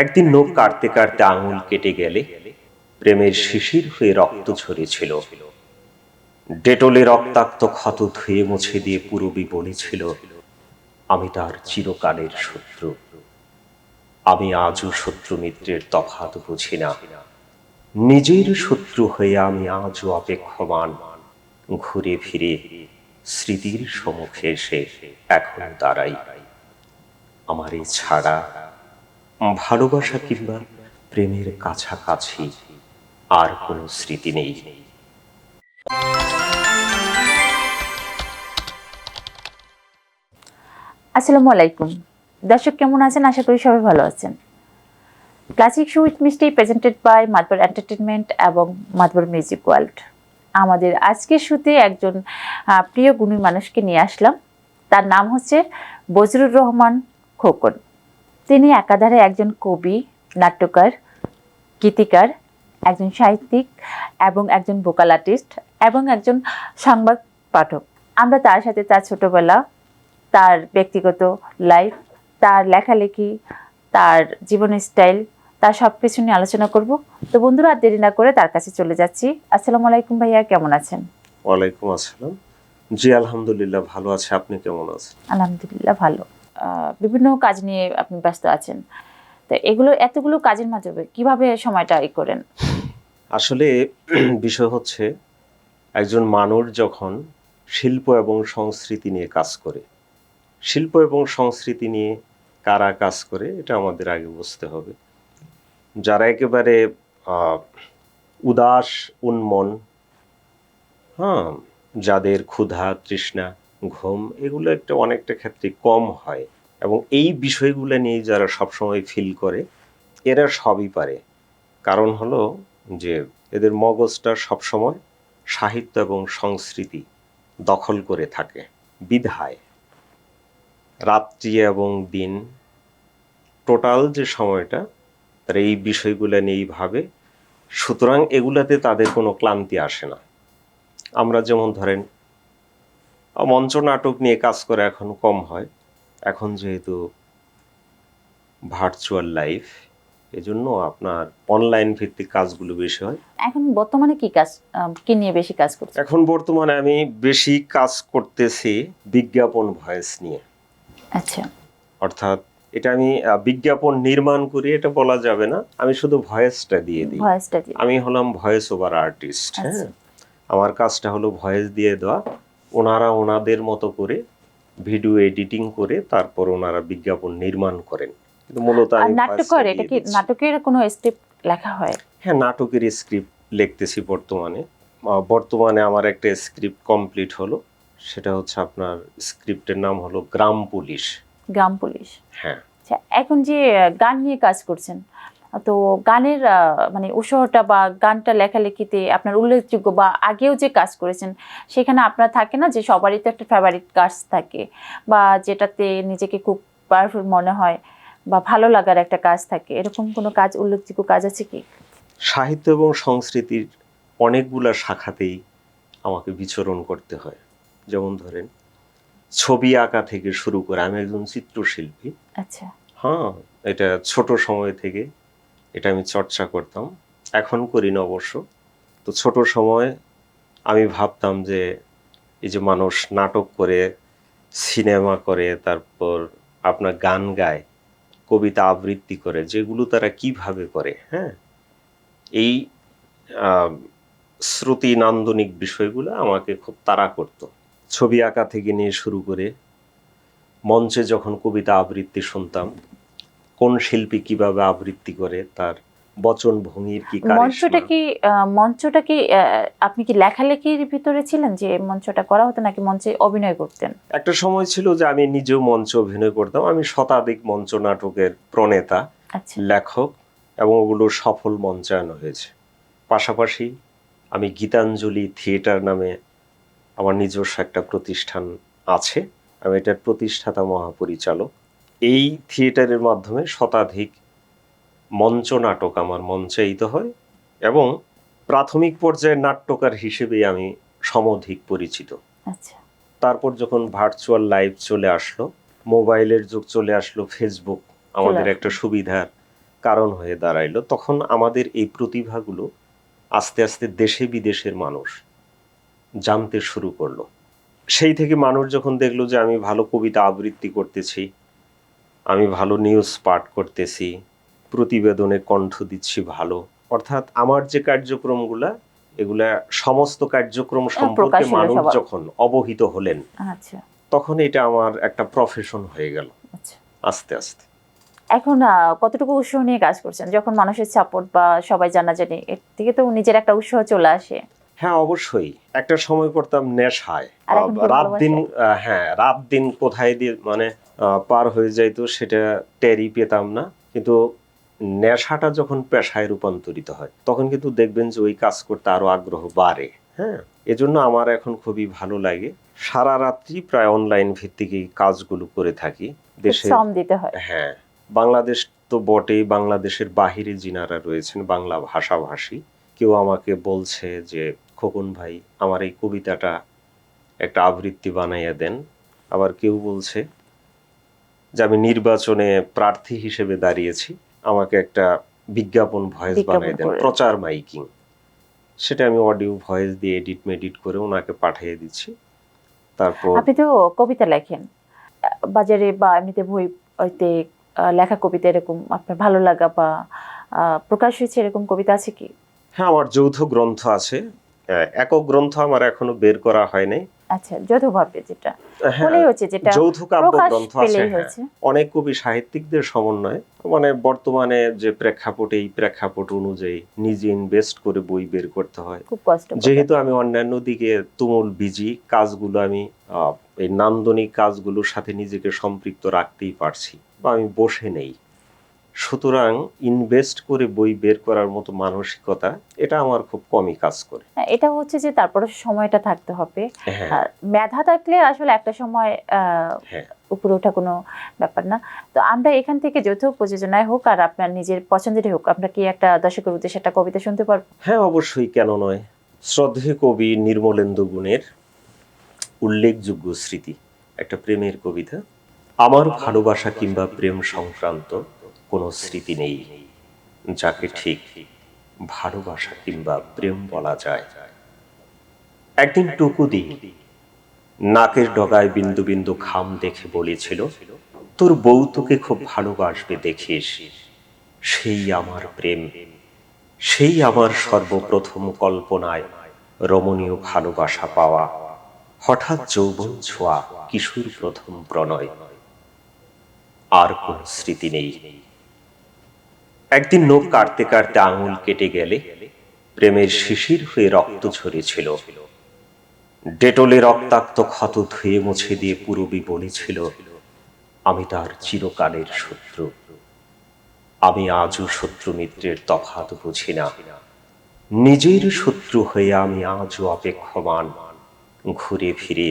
একদিন নখ কাটতে কাটতে আঙুল কেটে গেলে প্রেমের শিশির হয়ে রক্ত ঝরেছিল। ডেটলে রক্তাক্ত ক্ষত ধুয়ে মুছে দিয়ে পুরবী বলেছিল, আমি তার চিরকালের শত্রু। আমি আজও শত্রু মিত্রের তফাৎ বুঝি না। নিজের শত্রু হয়ে আমি আজও অপেক্ষমান। ঘুরে ফিরে স্মৃতির সম্মুখে এসে এখন দাঁড়াই আমার এই ছাড়া ভালোবাসা কিংবা প্রেমের কাছাকাছি আর কোনো স্মৃতি নেই। আসসালামু আলাইকুম। দর্শক কেমন আছেন? আশা করি সবাই ভালো আছেন। Classic show with Misti presented by Matbar entertainment এবং মাতবার মিউজিক ওয়ার্ল্ড আমাদের আজকের শুতে একজন প্রিয় গুণী মানুষকে নিয়ে আসলাম। তার নাম হচ্ছে বজরুর রহমান খোকন। তিনি একাধারে একজন কবি নাট্যকার গীতিকার একজন সাহিত্যিক এবং একজন ভোকাল আর্টিস্ট এবং একজন সংবাদ পাঠক। আমরা তার সাথে তার ছোটবেলা তার ব্যক্তিগত লাইফ তার লেখালেখি তার জীবনের স্টাইল তার সব কিছু নিয়ে আলোচনা করব। তো বন্ধুরা আর দেরি না করে তার কাছে চলে যাচ্ছি। আসসালামু আলাইকুম ভাইয়া কেমন আছেন? ওয়ালাইকুম আসসালাম। জি আলহামদুলিল্লাহ ভালো আছে। আপনি কেমন আছেন? আলহামদুলিল্লাহ ভালো। বিভিন্ন কাজ নিয়ে আপনি ব্যস্ত আছেন। তো এগুলো এতগুলো কাজের মাঝে কীভাবে সময়টা ই করেন? আসলে বিষয় হচ্ছে, একজন মানুষ যখন শিল্প এবং সংস্কৃতি নিয়ে কাজ করে, শিল্প এবং সংস্কৃতি নিয়ে কারা কাজ করে, এটা আমাদের আগে বুঝতে হবে। যারা একেবারে উদাস, উন্মন হ্যাঁ যাদের ক্ষুধা, তৃষ্ণা ঘুম, এগুলো একটা অনেকটা ক্ষেত্রে কম হয়। এবং এই বিষয়গুলো নিয়ে যারা সবসময় ফিল করে, এরা সবই পারে। কারণ হলো যে এদের মগজটা সবসময় সাহিত্য এবং সংস্কৃতি দখল করে থাকে, বিধায়। রাত্রি এবং দিন, টোটাল যে সময়টা, তারা এই বিষয়গুলো নিয়েই ভাবে, সুতরাং এগুলাতে তাদের কোনো ক্লান্তি আসে না। আমরা যেমন ধরেন মঞ্চ নাটক নিয়ে কাজ করে এখন কম হয়। এখন যেহেতু ভার্চুয়াল লাইফ এজন্য আপনার অনলাইন ভিত্তিক কাজগুলো বেশি হয়। এখন বর্তমানে কি কাজ কি নিয়ে বেশি কাজ করছেন? এখন বর্তমানে আমি বেশি কাজ করতেছি বিজ্ঞাপন ভয়েস নিয়ে। আচ্ছা। অর্থাৎ এটা আমি বিজ্ঞাপন নির্মাণ করি এটা বলা যাবে না। আমি শুধু ভয়েসটা দিয়ে দিই। ভয়েসটা আমি হলাম ভয়েস ওভার আর্টিস্ট হ্যাঁ? আচ্ছা। আমার কাজটা হলো ভয়েস দিয়ে দেওয়া। ওনারা ওনাদের মতো করে ভিডিও এডিটিং করে তারপর ওনারা বিজ্ঞাপন নির্মাণ করেন। কিন্তু মূলত এটা কি নাটকের কোনো স্ক্রিপ্ট লেখা হয়? হ্যাঁ নাটকের স্ক্রিপ্ট লিখতেছি বর্তমানে। বর্তমানে আমার একটা স্ক্রিপ্ট কমপ্লিট হলো। সেটা হচ্ছে আপনার স্ক্রিপ্টের নাম হলো গ্রাম পুলিশ। গ্রাম পুলিশ? হ্যাঁ। আচ্ছা এখন যে গান নিয়ে কাজ করছেন তো গানের মানে উৎসাহটা বা গানটা লেখালেখিতে আপনার উল্লেখযোগ্য বা আগেও যে কাজ করেছেন সেখানে আপনার থাকে না যে সবারই তো একটা ফেভারিট কাজ থাকে বা যেটাতে নিজেকে খুব পাওয়ারফুল মনে হয় বা ভালো লাগার একটা কাজ থাকে? এরকম কোনো কাজ উল্লেখযোগ্য কাজ আছে কি? সাহিত্য এবং সংস্কৃতির অনেকগুলা শাখাতেই আমাকে বিচরণ করতে হয়। যেমন ধরেন ছবি আঁকা থেকে শুরু করে আমি একজন চিত্রশিল্পী। আচ্ছা। হ্যাঁ এটা ছোট সময় থেকে এটা আমি চর্চা করতাম। এখন করি না অবশ্য। তো ছোট সময় আমি ভাবতাম যে এই যে মানুষ নাটক করে, সিনেমা করে, তারপর আপনার গান গায়, কবিতা আবৃত্তি করে, যেগুলো তারা কীভাবে করে হ্যাঁ? এই শ্রুতি নান্দনিক বিষয়গুলো আমাকে খুব তাড়া করতো। ছবি আঁকা থেকে নিয়ে শুরু করে মঞ্চে যখন কবিতা আবৃত্তি শুনতাম কোন শিল্পী কীভাবে আবৃত্তি করে তার বচন ভঙ্গির কি মঞ্চটা কি মঞ্চটা কি আপনি কি লেখালেখির ভিতরে ছিলেন যে মঞ্চটা করা হতো নাকি মঞ্চে অভিনয় করতেন? একটা সময় ছিল যে আমি নিজেও মঞ্চ অভিনয় করতাম। আমি শতাধিক মঞ্চ নাটকের প্রণেতা আচ্ছা। লেখক এবং ওগুলো সফল মঞ্চায়ন হয়েছে। পাশাপাশি আমি গীতাঞ্জলি থিয়েটার নামে আমার নিজস্ব একটা প্রতিষ্ঠান আছে। আমি এটার প্রতিষ্ঠাতা মহাপরিচালক। এই থিয়েটারের মাধ্যমে শতাধিক মঞ্চ নাটক আমার মঞ্চায়িত হয় এবং প্রাথমিক পর্যায়ের নাট্যকার হিসেবে আমি সমধিক পরিচিত। আচ্ছা। তারপর যখন ভার্চুয়াল লাইভ চলে আসলো মোবাইলের যুগ চলে আসলো ফেসবুক আমাদের একটা সুবিধার কারণ হয়ে দাঁড়াইলো তখন আমাদের এই প্রতিভাগুলো আস্তে আস্তে দেশে বিদেশের মানুষ জানতে শুরু করল। সেই থেকে মানুষ যখন দেখল যে আমি ভালো কবিতা আবৃত্তি করতেছি আমি ভালো নিউজ পাঠ করতেছি প্রতিবেদনে কণ্ঠ দিচ্ছি ভালো। অর্থাৎ আমার যে কার্যক্রমগুলা এগুলা সমস্ত কার্যক্রম সম্পর্কে মানুষ যখন অবহিত হলেন আচ্ছা। তখন এটা আমার একটা প্রফেশন হয়ে গেল। আচ্ছা। আস্তে আস্তে। এখন কতটুকু উৎসাহ নিয়ে কাজ করছেন? যখন মানুষের সাপোর্ট বা সবাই জানাজানি এর থেকে তো নিজের একটা উৎসাহ চলে আসে। হ্যাঁ অবশ্যই। একটা সময় করতাম নেশায়। রাত দিন হ্যাঁ রাত দিন কোথায় দিয়ে মানে পার হয়ে যাইতো সেটা টেরি পেতাম না। কিন্তু নেশাটা যখন পেশায় রূপান্তরিত হয় তখন কিন্তু দেখবেন যে ওই কাজ করতে আরও আগ্রহ বাড়ে হ্যাঁ? এজন্য আমার এখন খুবই ভালো লাগে। সারা রাত্রি প্রায় অনলাইন ভিত্তিক এই কাজগুলো করে থাকি। দেশে দিতে হয়। হ্যাঁ বাংলাদেশ তো বটেই বাংলাদেশের বাহিরে যিনারা রয়েছেন বাংলা ভাষাভাষী কেউ আমাকে বলছে যে খোকন ভাই আমার এই কবিতাটা একটা আবৃত্তি বানাইয়া দেন। আবার কেউ বলছে যে আমি নির্বাচনে প্রার্থী হিসেবে দাঁড়িয়েছি আমাকে একটা বিজ্ঞাপন ভয়েস বানাই দেন প্রচার মাইকিং। সেটা আমি অডিও ভয়েস দিয়ে এডিট মেডিট করে ওনাকে পাঠিয়ে দিচ্ছি। তারপর আপনি তো কবিতা লেখেন। বাজারে বা এমনিতে বই হইতে লেখা কবিতা এরকম আপনার ভালো লাগা বা প্রকাশ হয়েছে এরকম কবিতা আছে কি? হ্যাঁ আমার যৌথ গ্রন্থ আছে। একক গ্রন্থ আমার এখনও বের করা হয় নাই। আচ্ছা যৌথভাবে যেটা। হ্যাঁ, বলেই হচ্ছে যেটা যৌথ কাব্য গ্রন্থ আছে হ্যাঁ। অনেক কবি সাহিত্যিকদের সমন্বয়ে মানে বর্তমানে যে প্রেক্ষাপটে এই প্রেক্ষাপট অনুযায়ী নিজে ইনভেস্ট করে বই বের করতে হয়। খুব কষ্ট যেহেতু আমি অন্যান্য দিকে তুমুল বিজি কাজগুলো আমি আহ, এই নান্দনিক কাজগুলোর সাথে নিজেকে সম্পৃক্ত রাখতেই পারছি বা আমি বসে নেই। সুতরাং ইনভেস্ট করে বই বের করার মতো মানসিকতা এটা আমার খুব কমই কাজ করে। হ্যাঁ, এটা হচ্ছে যে তারপরে সময়টা থাকতে হবে। হ্যাঁ। মেধা থাকলে আসলে একটা সময় হ্যাঁ। উপরে ওঠা কোনো ব্যাপার না। তো আমরা এখান থেকে যৌথ প্রযোজনায় হোক আর আপনার নিজের পছন্দেরই হোক আমরা কি একটা দর্শকের উদ্দেশ্যে একটা কবিতা শুনতে পারব? হ্যাঁ অবশ্যই কেন নয়। শ্রদ্ধেয় কবি নির্মলেন্দু গুণের উল্লেখযোগ্য স্মৃতি একটা প্রেমের কবিতা। আমার ভালোবাসা কিংবা প্রেম সংক্রান্ত কোনো স্মৃতি নেই, যাকে ঠিক ভালোবাসা কিংবা প্রেম বলা যায়। একদিন টুকুদি নাকের ডগায় বিন্দু বিন্দু খাম দেখে বলেছিল, তোর বউ তোকে খুব ভালোবাসবে, দেখিস। সেই আমার প্রেম, সেই আমার সর্বপ্রথম কল্পনায় রমণীয় ভালোবাসা পাওয়া। হঠাৎ যৌবন ছোঁয়া কিশোর প্রথম প্রণয়। আর কোন স্মৃতি নেই। একদিন নখ কাটতে কাটতে আঙুল কেটে গেলে প্রেমের শিশির হয়ে রক্ত ঝরেছিল। ডেটলে রক্তাক্ত ক্ষত ধুয়ে মুছে দিয়ে পুরবী বলেছিল, আমি তার চিরকালের শত্রু। আমি আজও শত্রু মিত্রের তফাৎ বুঝি না। নিজের শত্রু হয়ে আমি আজও অপেক্ষমান। ঘুরে ফিরে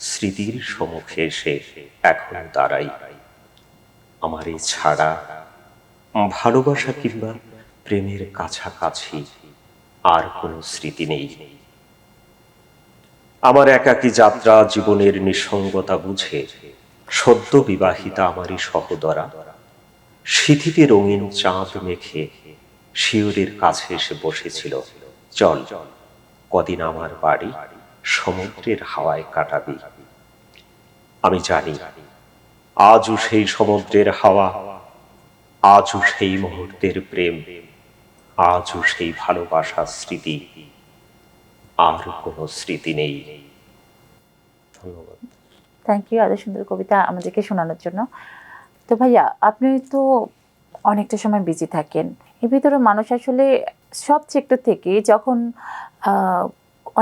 স্মৃতির সম্মুখে এসে এখন দাঁড়াই। আমার এই ছাড়া ভালোবাসা কিংবা প্রেমের কাছাকাছি আর কোনো স্মৃতি নেই। আমার একাকী যাত্রা জীবনের নিঃসঙ্গতা বুঝে সদ্য বিবাহিতা আমারই সহদরা। সিথিতে রঙিন চাঁদ মেখে শিউরের কাছে এসে বসেছিল। চল, কদিন আমার বাড়ি সমুদ্রের হাওয়ায় কাটাবি। আমি জানি, আজও সেই সমুদ্রের হাওয়া আজও সেই মুহূর্তের প্রেম আজও সেই ভালোবাসার স্মৃতি। আর কোনো স্মৃতি নেই। ধন্যবাদ। থ্যাংক ইউ এত সুন্দর কবিতা আমাদেরকে শোনানোর জন্য। তো ভাইয়া আপনি তো অনেকটা সময় বিজি থাকেন। এর ভিতরে মানুষ আসলে সব সেক্টর থেকে যখন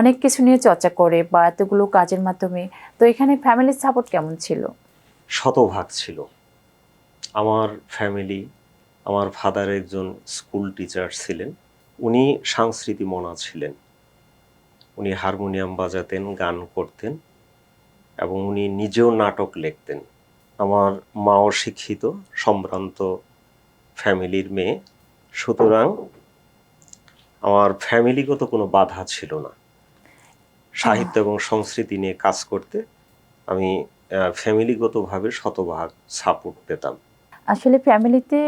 অনেক কিছু নিয়ে চর্চা করে বা এতগুলো কাজের মাধ্যমে তো এখানে ফ্যামিলির সাপোর্ট কেমন ছিল? শতভাগ ছিল। আমার ফ্যামিলি আমার ফাদার একজন স্কুল টিচার ছিলেন। উনি সাংস্কৃতিক মনা ছিলেন। উনি হারমোনিয়াম বাজাতেন, গান করতেন এবং উনি নিজেও নাটক লিখতেন। আমার মাও শিক্ষিত, সম্ভ্রান্ত ফ্যামিলির মেয়ে। সুতরাং আমার ফ্যামিলিগত কোনো বাধা ছিল না। সাহিত্য এবং সংস্কৃতি নিয়ে কাজ করতে আমি ফ্যামিলিগতভাবে শতভাগ সাপোর্ট পেতাম। আসলে ফ্যামিলিতে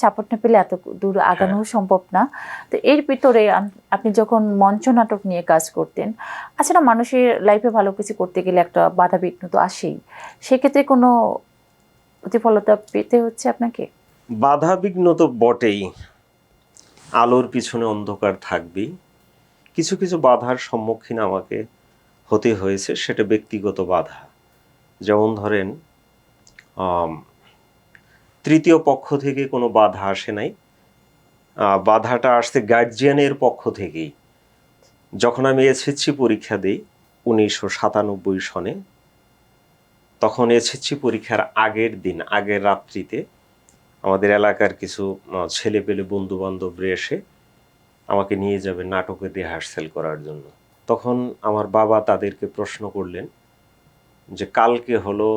সাপোর্ট না পেলে এত দূর আগানো সম্ভব না। তো এর ভিতরে আপনি যখন মঞ্চ নাটক নিয়ে কাজ করতেন আচ্ছা না মানুষের লাইফে ভালো কিছু করতে গেলে একটা বাধা বিঘ্ন তো আসেই। সেক্ষেত্রে কোনো প্রতিফলতা পেতে হচ্ছে আপনাকে? বাধা বিঘ্ন তো বটেই। আলোর পিছনে অন্ধকার থাকবেই। কিছু কিছু বাধার সম্মুখীন আমাকে হতে হয়েছে সেটা ব্যক্তিগত বাধা। যেমন ধরেন তৃতীয় পক্ষ থেকে কোনো বাধা আসে নাই। বাধাটা আসছে গার্জিয়ানের পক্ষ থেকেই। যখন আমি এসএসসি পরীক্ষা দিই উনিশশো সাতানব্বই সনে, তখন এসএসসি পরীক্ষার আগের দিন, আগের রাত্রিতে আমাদের এলাকার কিছু ছেলে পেলে বন্ধু বান্ধবরা এসে আমাকে নিয়ে যাবে নাটকে রিহার্সেল করার জন্য। তখন আমার বাবা তাদেরকে প্রশ্ন করলেন যে, কালকে হলো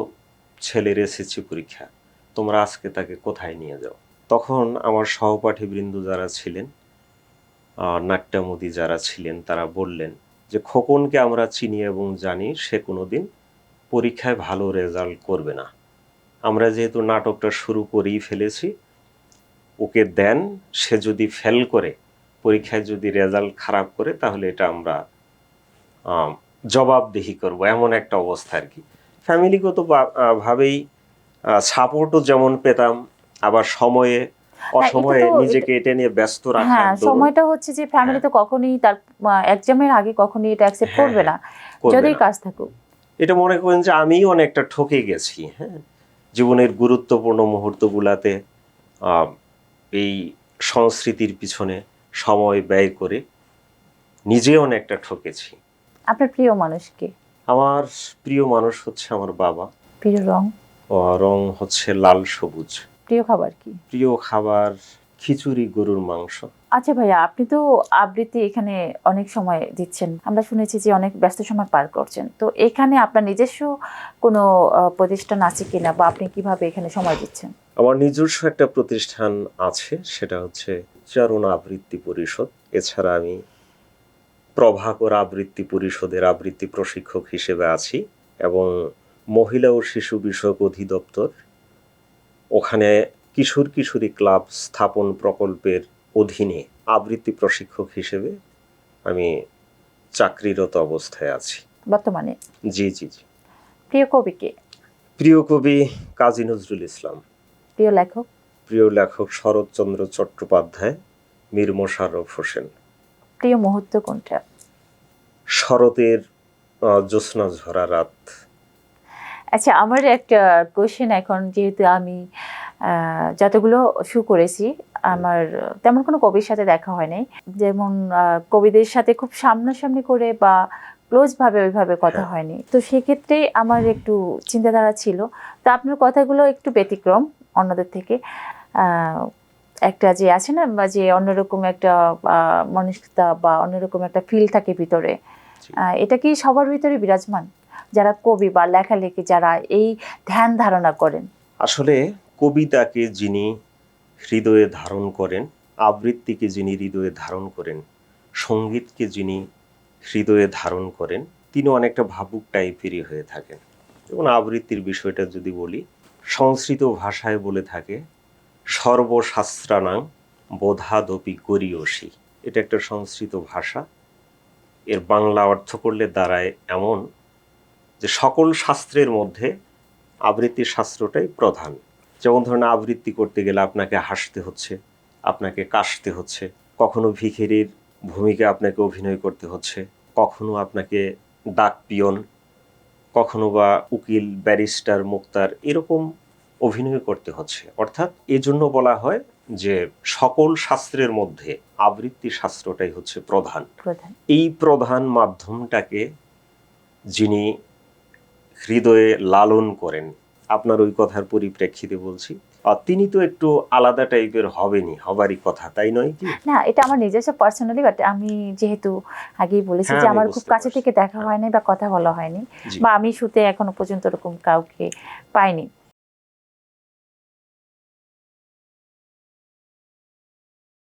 ছেলের এসএসসি পরীক্ষা। তোমরা আজকে তাকে কোথায় নিয়ে যাও? তখন আমার সহপাঠী বৃন্দ যারা ছিলেন নাট্যমোদী যারা ছিলেন তারা বললেন যে খোকনকে আমরা চিনি এবং জানি সে কোনো দিন পরীক্ষায় ভালো রেজাল্ট করবে না। আমরা যেহেতু নাটকটা শুরু করেই ফেলেছি ওকে দেন সে যদি ফেল করে পরীক্ষায় যদি রেজাল্ট খারাপ করে তাহলে এটা আমরা আম, জবাবদিহি করব। এমন একটা অবস্থা আর কি। ফ্যামিলিগত ভাবেই সাপোর্টও যেমন পেতাম আবার সময়ে অসময়ে নিজেকে এটা নিয়ে ব্যস্ত রাখা হ্যাঁ সময়টা হচ্ছে যে ফ্যামিলি তো কখনোই তার এক্সামের আগে কখনোই এটা অ্যাকসেপ্ট হ্যাঁ, করবে না। না। কাজ থাকুক। এটা মনে করেন যে অনেকটা ঠকে গেছি হ্যাঁ। জীবনের গুরুত্বপূর্ণ মুহূর্তগুলাতে এই সংস্কৃতির পিছনে সময় ব্যয় করে নিজে অনেকটা ঠকেছি। আপনার প্রিয় মানুষকে আমার প্রিয় মানুষ হচ্ছে আমার বাবা। প্রিয় রং? রং হচ্ছে লাল সবুজ। প্রিয় খাবার কি? প্রিয় খাবার খিচুড়ি গরুর মাংস। আচ্ছা ভাইয়া আপনি তো আবৃত্তি এখানে অনেক সময় দিচ্ছেন। আমরা শুনেছি যে অনেক ব্যস্ত সময় পার করছেন। তো এখানে আপনার নিজস্ব কোনো প্রতিষ্ঠান আছে কিনা বা আপনি কীভাবে এখানে সময় দিচ্ছেন? আমার নিজস্ব একটা প্রতিষ্ঠান আছে সেটা হচ্ছে চারণ আবৃত্তি পরিষদ। এছাড়া আমি প্রভাকর আবৃত্তি পরিষদের আবৃত্তি প্রশিক্ষক হিসেবে আছি এবং মহিলা ও শিশু বিষয়ক অধিদপ্তর। ওখানে কিশোর কিশোরী ক্লাব স্থাপন প্রকল্পের অধীনে আবৃত্তি প্রশিক্ষক হিসেবে আমি চাকরিরত অবস্থায় আছি। বর্তমানে? জি জি জি। প্রিয় কবিকে প্রিয় কবি কাজী নজরুল ইসলাম। প্রিয় লেখক? প্রিয় লেখক শরৎচন্দ্র চট্টোপাধ্যায় মীর মোশাররফ হোসেন। প্রিয় মুহূর্ত কোনটা? শরতের জ্যোৎস্না ঝরা রাত। আচ্ছা আমার একটা কোয়েশ্চেন এখন যেহেতু আমি যতগুলো শু করেছি আমার তেমন কোনো কবির সাথে দেখা হয় নাই। যেমন কবিদের সাথে খুব সামনাসামনি করে বা ক্লোজ ভাবে ওইভাবে কথা হ্যাঁ। হয়নি। তো সেক্ষেত্রে আমার একটু চিন্তাধারা ছিল। তো আপনার কথাগুলো একটু ব্যতিক্রম অন্যদের থেকে। একটা যে আছে না বা যে অন্যরকম একটা মানসিকতা বা অন্যরকম একটা ফিল থাকে ভিতরে। এটা কি সবার ভিতরে বিরাজমান? যারা কবি বা লেখালেখি যারা এই ধ্যান ধারণা করেন। আসলে কবিতাকে যিনি হৃদয়ে ধারণ করেন, আবৃত্তিকে যিনি হৃদয়ে ধারণ করেন, সঙ্গীতকে যিনি হৃদয়ে ধারণ করেন, তিনি অনেকটা ভাবুক টাইপেরই হয়ে থাকেন। যেমন আবৃত্তির বিষয়টা যদি বলি, সংস্কৃত ভাষায় বলে থাকে, সর্বশাস্ত্রানাং বোধাদপি গরিয়সী এটা একটা সংস্কৃত ভাষা। এর বাংলা অর্থ করলে দাঁড়ায় এমন যে সকল শাস্ত্রের মধ্যে আবৃত্তি শাস্ত্রটাই প্রধান। যেমন ধরুন আবৃত্তি করতে গেলে আপনাকে হাসতে হচ্ছে আপনাকে কাশতে হচ্ছে কখনো ভিখিরির ভূমিকা আপনাকে অভিনয় করতে হচ্ছে কখনো আপনাকে ডাক পিয়ন কখনো বা উকিল ব্যারিস্টার মুক্তার এরকম অভিনয় করতে হচ্ছে। অর্থাৎ এজন্য বলা হয় যে সকল শাস্ত্রের মধ্যে আবৃত্তি শাস্ত্রটাই হচ্ছে প্রধান। এই প্রধান মাধ্যমটাকে যিনি হৃদয়ে লালন করেন। আপনার ওই কথার পরিপ্রেক্ষিতে বলছি। আর তিনি তো একটু আলাদা টাইপের হবেনি হবারই কথা তাই নয় কি? না এটা আমার নিজস্ব পার্সোনালি বাট আমি যেহেতু আগেই বলেছি হ্যাঁ, যে আমার খুব কাছে থেকে দেখা হয়নি বা কথা বলা হয়নি বা আমি শুতে এখনও পর্যন্ত এরকম কাউকে পাইনি।